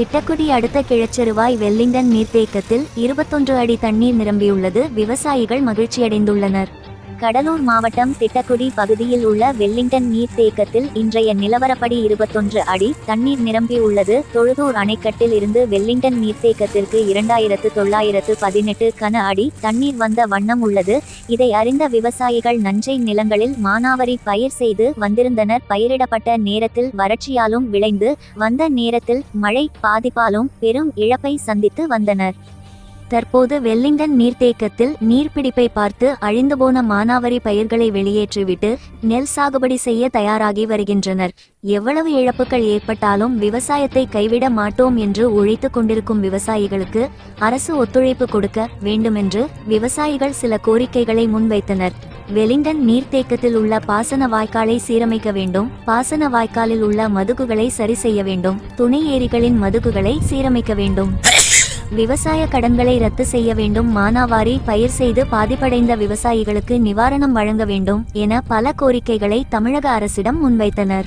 திட்டக்குடி அடுத்த கிழச்செருவாய் வெல்லிங்டன் நீர்த்தேக்கத்தில் இருபத்தொன்று அடி தண்ணீர் நிரம்பியுள்ளது. விவசாயிகள் மகிழ்ச்சியடைந்துள்ளனர். கடலூர் மாவட்டம் திட்டக்குடி பகுதியில் உள்ள வெல்லிங்டன் நீர்த்தேக்கத்தில் இன்றைய நிலவரப்படி இருபத்தொன்று அடி தண்ணீர் நிரம்பியுள்ளது தொழுதூர் அணைக்கட்டில் இருந்து வெல்லிங்டன் நீர்த்தேக்கத்திற்கு இரண்டாயிரத்து தொள்ளாயிரத்து பதினெட்டு கன அடி தண்ணீர் வந்த வண்ணம் உள்ளது. இதை அறிந்த விவசாயிகள் நஞ்சை நிலங்களில் மானாவரி பயிர் செய்து வந்திருந்தனர். பயிரிடப்பட்ட நேரத்தில் வறட்சியாலும் விளைந்து வந்த நேரத்தில் மழை பாதிப்பாலும் பெரும் இழப்பை சந்தித்து வந்தனர். தற்போது வெல்லிங்டன் நீர்த்தேக்கத்தில் நீர்ப்பிடிப்பை பார்த்து அழிந்துபோன மானாவரி பயிர்களை வெளியேற்றிவிட்டு நெல் சாகுபடி செய்ய தயாராகி வருகின்றனர். எவ்வளவு இழப்புகள் ஏற்பட்டாலும் விவசாயத்தை கைவிட மாட்டோம் என்று உழைத்துக் கொண்டிருக்கும் விவசாயிகளுக்கு அரசு ஒத்துழைப்பு கொடுக்க வேண்டுமென்று விவசாயிகள் சில கோரிக்கைகளை முன்வைத்தனர். வெலிங்டன் நீர்த்தேக்கத்தில் உள்ள பாசன வாய்க்காலை சீரமைக்க வேண்டும் பாசன வாய்க்காலில் உள்ள மதுகுகளை சரி செய்ய வேண்டும் துணை ஏரிகளின் மதுகுகளை சீரமைக்க வேண்டும். விவசாய கடன்களை ரத்து செய்ய வேண்டும். மானாவாரி பயிர் செய்து பாதிப்படைந்த விவசாயிகளுக்கு நிவாரணம் வழங்க வேண்டும் என பல கோரிக்கைகளை தமிழக அரசிடம் முன்வைத்தனர்.